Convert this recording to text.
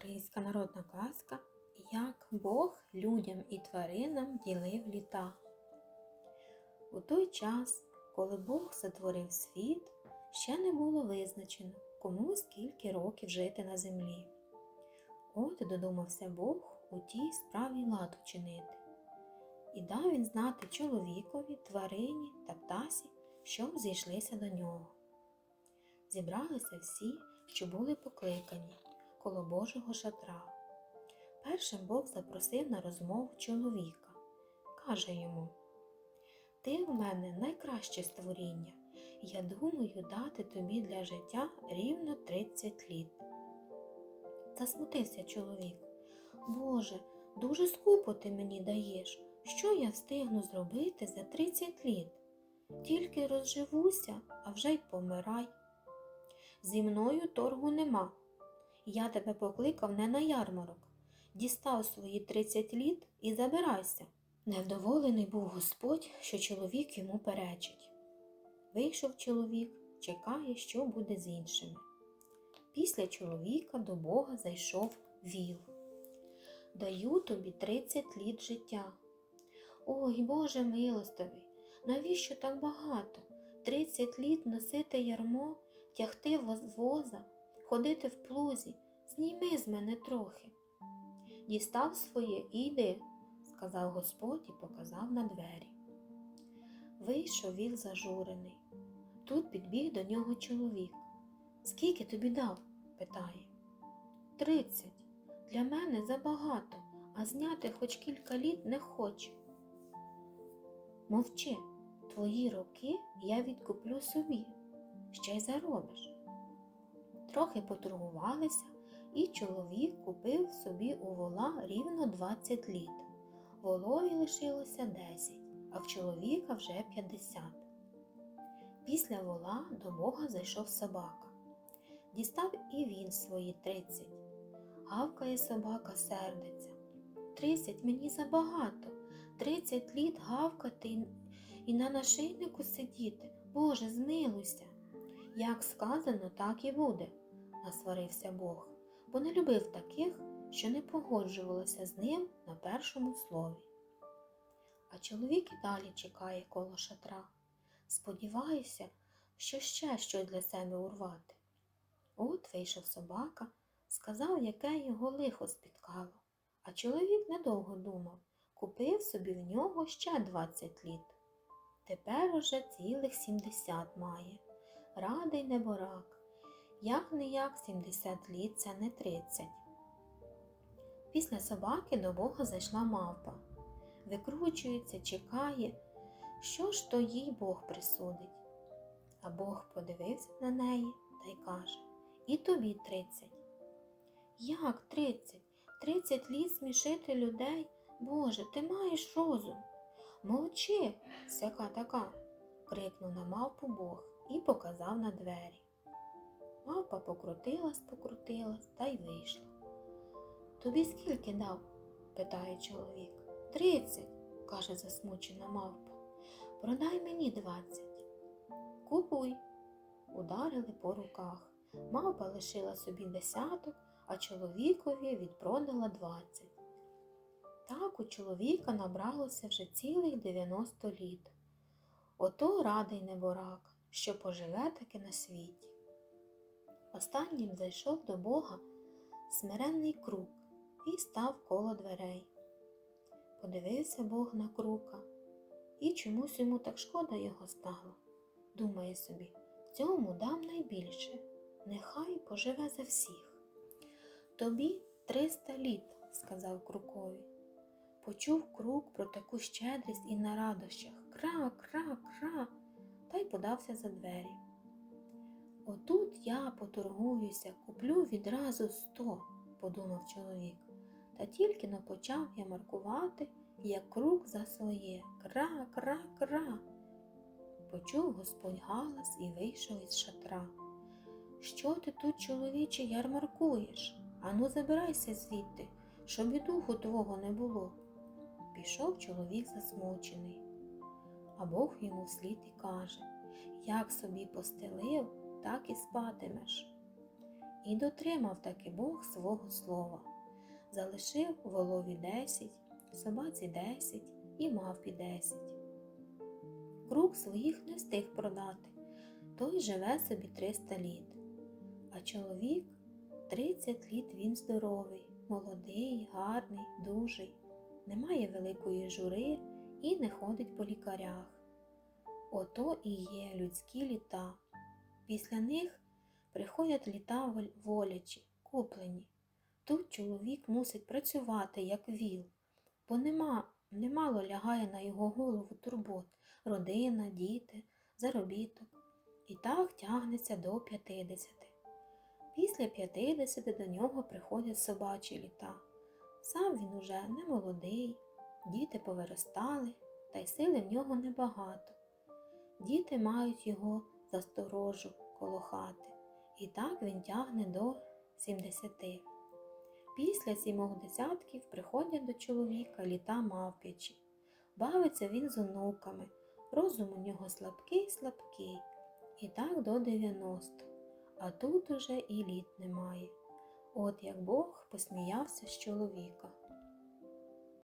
Українська народна казка Як Бог людям і тваринам ділив літа. У той час, коли Бог затворив світ, ще не було визначено, кому скільки років жити на землі. От додумався Бог у тій справі лад учинити. І дав він знати чоловікові, тварині та птасі, щоб зійшлися до нього. Зібралися всі, що були покликані коло Божого шатра. Першим Бог запросив на розмову чоловіка. Каже йому: Ти в мене найкраще створіння. Я думаю дати тобі для життя рівно 30 літ. Засмутився чоловік. Боже, дуже скупо ти мені даєш. Що я встигну зробити за 30 літ? Тільки розживуся, а вже й помирай. Зі мною торгу нема. Я тебе покликав не на ярмарок. Дістав свої 30 літ і забирайся. Невдоволений був Господь, що чоловік йому перечить. Вийшов чоловік, чекає, що буде з іншими. Після чоловіка до Бога зайшов віл. Даю тобі 30 літ життя. Ой, Боже милостивий, навіщо так багато? 30 літ носити ярмо, тягти воз- воза, ходити в плузі, зніми з мене трохи. Дістав своє і йди, сказав Господь і показав на двері. Вийшов віл зажурений. Тут підбіг до нього чоловік. Скільки тобі дав? питає. Тридцять. Для мене забагато, а зняти хоч кілька літ не хочу. Мовчи, твої роки я відкуплю собі, ще й заробиш. Трохи поторгувалися, і чоловік купив собі у вола рівно 20 літ. Волові лишилося 10, а в чоловіка вже 50. Після вола до Бога зайшов собака. Дістав і він свої 30. Гавкає собака, сердиться. 30 мені забагато. 30 літ гавкати і на нашийнику сидіти. Боже, змилуйся. Як сказано, так і буде, насварився Бог, бо не любив таких, що не погоджувалися з ним на першому слові. А чоловік і далі чекає коло шатра. Сподіваюся, що ще щось для себе урвати. От вийшов собака, сказав, яке його лихо спіткало, а чоловік недовго думав, купив собі в нього ще 20 літ. Тепер уже цілих 70 має. Радий неборак. Як не як 70 літ це не 30. Після собаки до Бога зайшла мавпа. Викручується, чекає, що ж то їй Бог присудить. А Бог подивився на неї та й каже І тобі 30. Як 30? 30 літ смішити людей? Боже, ти маєш розум. Мовчи, сяка така, крикнув на мавпу Бог і показав на двері. Мавпа покрутилась, покрутилась та й вийшла. Тобі скільки дав? питає чоловік. Тридцять, каже засмучена мавпа. Продай мені двадцять. Купуй. Ударили по руках. Мавпа лишила собі десяток, а чоловікові відпродала двадцять. Так у чоловіка набралося вже цілих 90 літ. Ото радий неборак, що поживе таки на світі. Останнім зайшов до Бога смиренний крук і став коло дверей. Подивився Бог на крука, і чомусь йому так шкода його стало. Думає собі, цьому дам найбільше, нехай поживе за всіх. Тобі триста літ, сказав крукові. Почув крук про таку щедрість і на радощах кра, кра, кра, та й подався за двері. Отут я поторгуюся, куплю відразу сто, подумав чоловік. Та тільки но почав я маркувати, як крук за своє кра, кра, кра. Почув Господь галас і вийшов із шатра. Що ти тут, чоловіче, ярмаркуєш? Ану, забирайся звідти, щоб і духу твого не було. Пішов чоловік засмучений, а Бог йому вслід і каже, як собі постелив, так і спатимеш. І дотримав таки Бог свого слова. Залишив волові десять, собаці десять і мавпі десять. Круг своїх не встиг продати, той живе собі 300 літ. А чоловік 30 літ він здоровий, молодий, гарний, дужий, не має великої жури і не ходить по лікарях. Ото і є людські літа. Після них приходять літа волячі, куплені. Тут чоловік мусить працювати, як віл, бо нема, немало лягає на його голову турбот, родина, діти, заробіток. І так тягнеться до 50. Після 50 до нього приходять собачі літа. Сам він уже не молодий, діти повиростали, та й сили в нього небагато. Діти мають його за сторожу коло хати, і так він тягне до 70. Після сімох десятків приходять до чоловіка літа мавпячі. Бавиться він з онуками, розум у нього слабкий слабкий, і так до 90. А тут уже і літ немає. От як Бог посміявся з чоловіка.